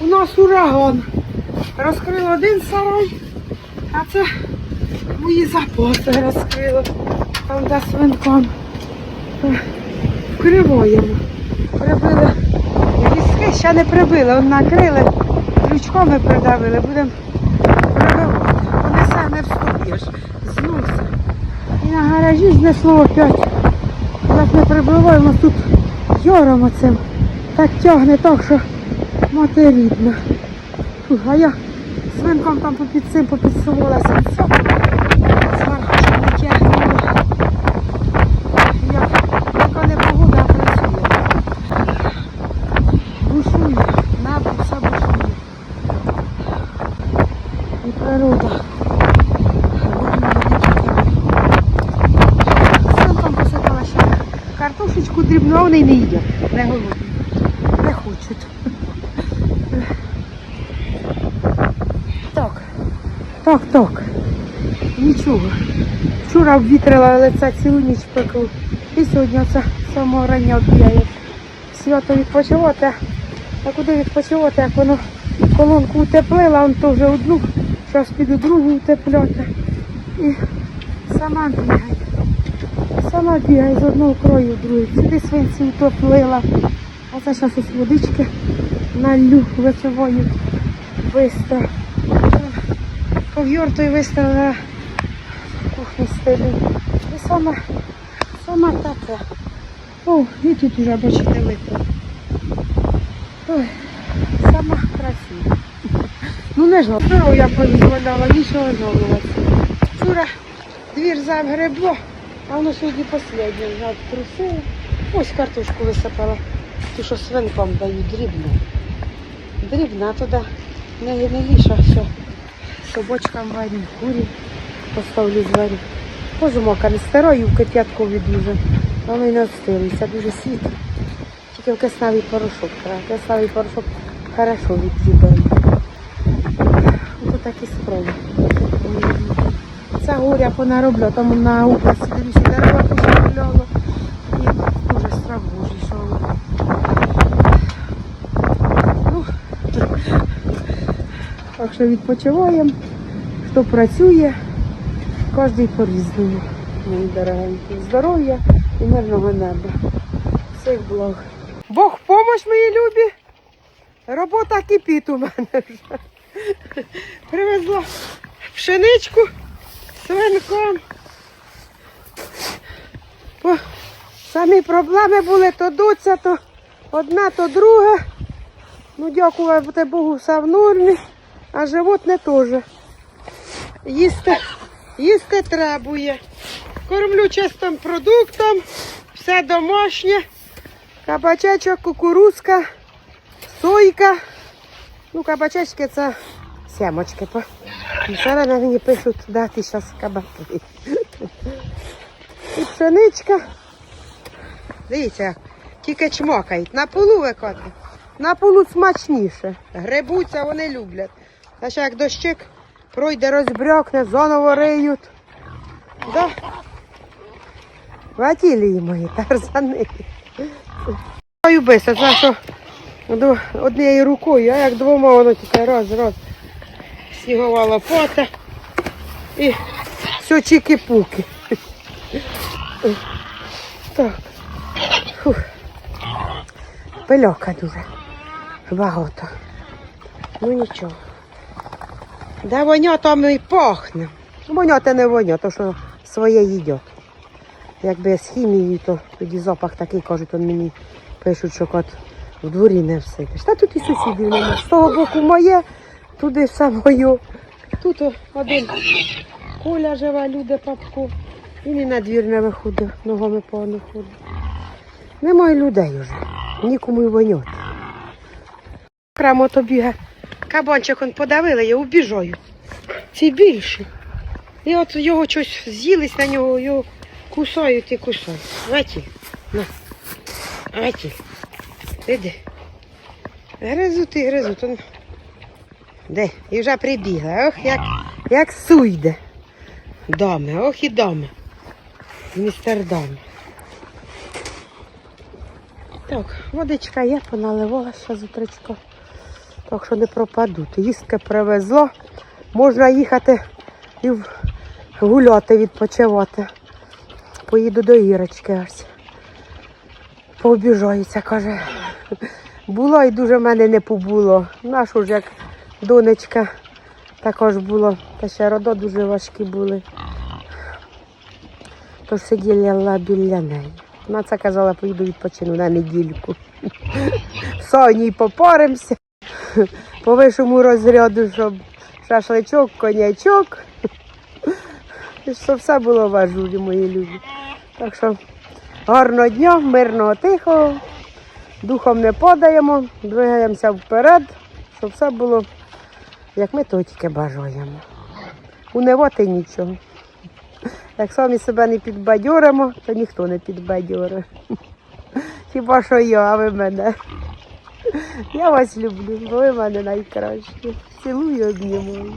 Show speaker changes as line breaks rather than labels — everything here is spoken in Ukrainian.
У нас ураган. Розкрив один сарай, а це мої запаси розкрило. Там де свинком. Е, Вкриваємо. Прибили ліски, ще не прибили, он накрили, крючками придавили, будемо прибивати. Понесе не вступиш, знуся. І на гаражі знесло опять. Як не прибиваємо тут йором оцим. Так тягне так, що мати рідна. А я свинком там попід цим попідсувалася. Зверху ще не тягнула. Я яка не погода, працює. Бушує, небо все бушує. І природа. Свинком посипала ще картошечку дрібну, а вони не їдять. Не голодні. Не хочуть. Так. Так, так. Нічого. Вчора обвітрила лице цілу ніч пекло. І сьогодні це самого рання бігає. Свято відпочивати. А куди відпочивати, як воно колонку утеплила, он теж одну, зараз піду другу утепляти. І сама бігає. Сама бігає з одного краю в другий. Сюди свинці утоплила. А це зараз ось водички налю вичавою бистро. Ков'юр той виставила кухні стелю. І саме, саме таке. О, і тут вже бачите випила. Ой, сама красива. Ну не жалко. Ну, я позволяла, нічого жалуватися. Вчора двір загребло, а воно сьогодні останнє вже трусило. Ось картошку висипала. Ту, що свинкам дають дрібну. Дрібна туди не, не все. Собачкам варю, курі поставлю зварю. Можу мока не старою в кип'ятку відлюжу. Воно не встилиться, дуже світло. Тільки в кисневий порошок треба. Кисневий порошок хорошо відзібає. Ось такі спроби. Це горя понароблю, там на області дивіться, дерева позаробляло. І дуже страх божий, що. Ну, так що відпочиваємо, хто працює, кожен по-різному. Мої дорогенькі. Здоров'я і мирного неба. Всіх благ. Бог помощ, мої любі. Робота кипить у мене вже. Привезла пшеничку свинком. О, самі проблеми були то доця, то одна, то друга. Ну, дякувати Богу, все в нормі, а животне теж. Їсти, їсти требує. Кормлю чистим продуктом, все домашнє. Кабачечок, кукурузка, сойка. Ну, кабачечки це сімочки. на мені пишуть дати зараз кабаки. І пшеничка. Дивіться, тільки чмокають. На полу викоти. На полу смачніше. Грибуться, вони люблять. А ще як дощик пройде, розбрякне, зоново риють. Да? Ватілії мої тарзани. Ой, бися, це що однією рукою, а як двома воно тільки раз, раз. Снігова лопата і все чики-пуки. Так. Фух. Пильока дуже. Багато. Ну нічого. Да воня там і пахне. Воня то не воня, то що своє їдять. Якби з хімією, то тоді запах такий, кажуть, он мені пишуть, що кот в дворі не всипиш. Та тут і сусідів немає. З того боку моє, туди все моє. Тут один Коля живе, люди папку. І на двір не виходить, ногами погано ходить. Немає людей вже, нікому й воняти. Прямо то бігає. Кабанчик он подавили, я убіжаю. Ці більші. І от його щось з'їлись на нього, його кусають і кусають. Ватіль. На. Ватіль. Іди. Гризуть і гризуть. Он... Де? І вже прибігла. Ох, як, як суйде. Дами, ох і дами. Містер дами. Так, водичка є, поналивалася з утречка. Так що не пропадуть. Їстки привезло. Можна їхати і гуляти, відпочивати. Поїду до Ірочки ось. Пообіжається, каже. Було і дуже в мене не побуло. Нашу ж як донечка також було. Та ще родо дуже важкі були. Тож сиділа біля неї. Вона це казала, поїду відпочину на недільку. Соні попаримося по вищому розряду, щоб шашличок, конячок. І щоб все було в ажурі, мої любі. Так що гарного дня, мирного, тихого. Духом не подаємо, двигаємося вперед, щоб все було, як ми то тільки бажаємо. Унивати нічого. Як самі себе не підбадьоримо, то ніхто не підбадьорить. Хіба що я, а ви мене. Я вас люблю, ви мене найкращі. Цілую, обнімаю.